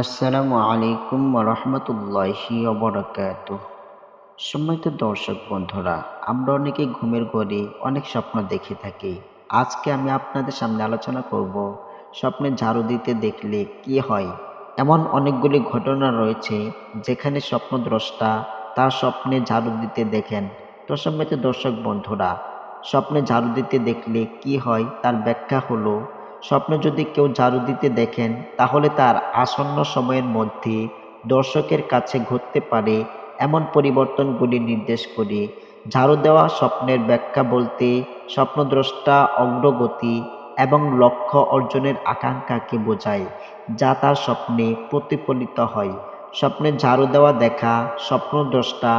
আসসালামু আলাইকুম রহমতুল্লাহি অবরাকাত সম্মানিত দর্শক বন্ধুরা, আমরা অনেকে ঘুমের ঘরে অনেক স্বপ্ন দেখে থাকি। আজকে আমি আপনাদের সামনে আলোচনা করব স্বপ্নে ঝাড়ু দিতে দেখলে কি হয়। এমন অনেকগুলি ঘটনা রয়েছে যেখানে স্বপ্নদ্রষ্টা তার স্বপ্নে ঝাড়ু দিতে দেখেন। তো সম্মানিত দর্শক বন্ধুরা, স্বপ্নে ঝাড়ু দিতে দেখলে কি হয়? তার ব্যাখ্যা হলো স্বপ্নে যদি কেউ ঝাড়ু দিতে দেখেন, তাহলে তার আসন্ন সময়ের মধ্যে দর্শকের কাছে ঘটতে পারে এমন পরিবর্তনগুলি নির্দেশ করে। ঝাড়ু দেওয়া স্বপ্নের ব্যাখ্যা বলতে স্বপ্নদ্রষ্টা অগ্রগতি এবং লক্ষ্য অর্জনের আকাঙ্ক্ষাকে বোঝায়, যা তার স্বপ্নে প্রতিফলিত হয়। স্বপ্নে ঝাড়ু দেওয়া দেখা স্বপ্নদ্রষ্টা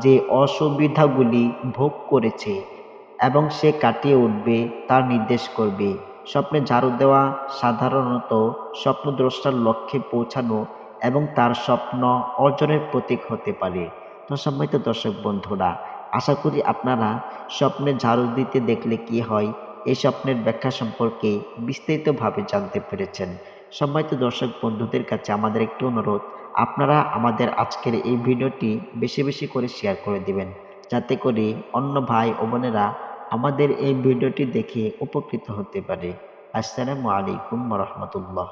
যে অসুবিধাগুলি ভোগ করেছে এবং সে কাটিয়ে উঠবে তার নির্দেশ করবে। স্বপ্নে ঝাড়ু দেওয়া সাধারণত স্বপ্নদ্রষ্টার লক্ষ্যে পৌঁছানো এবং তার স্বপ্ন অর্জনের প্রতীক হতে পারে। তো দর্শক বন্ধুরা, আশা করি আপনারা স্বপ্নে ঝাড়ু দিতে দেখলে কি হয়, এই স্বপ্নের ব্যাখ্যা সম্পর্কে বিস্তারিতভাবে জানতে পেরেছেন। সম্মানিত দর্শক বন্ধুদের কাছে আমাদের একটি অনুরোধ, আপনারা আমাদের আজকের এই ভিডিওটি বেশি বেশি করে শেয়ার করে দিবেন। যাতে করে অন্য ভাই ও বোনেরা আমাদের এই ভিডিওটি দেখে উপকৃত হতে পারে। আসসালামু আলাইকুম রহমতুল্লাহ।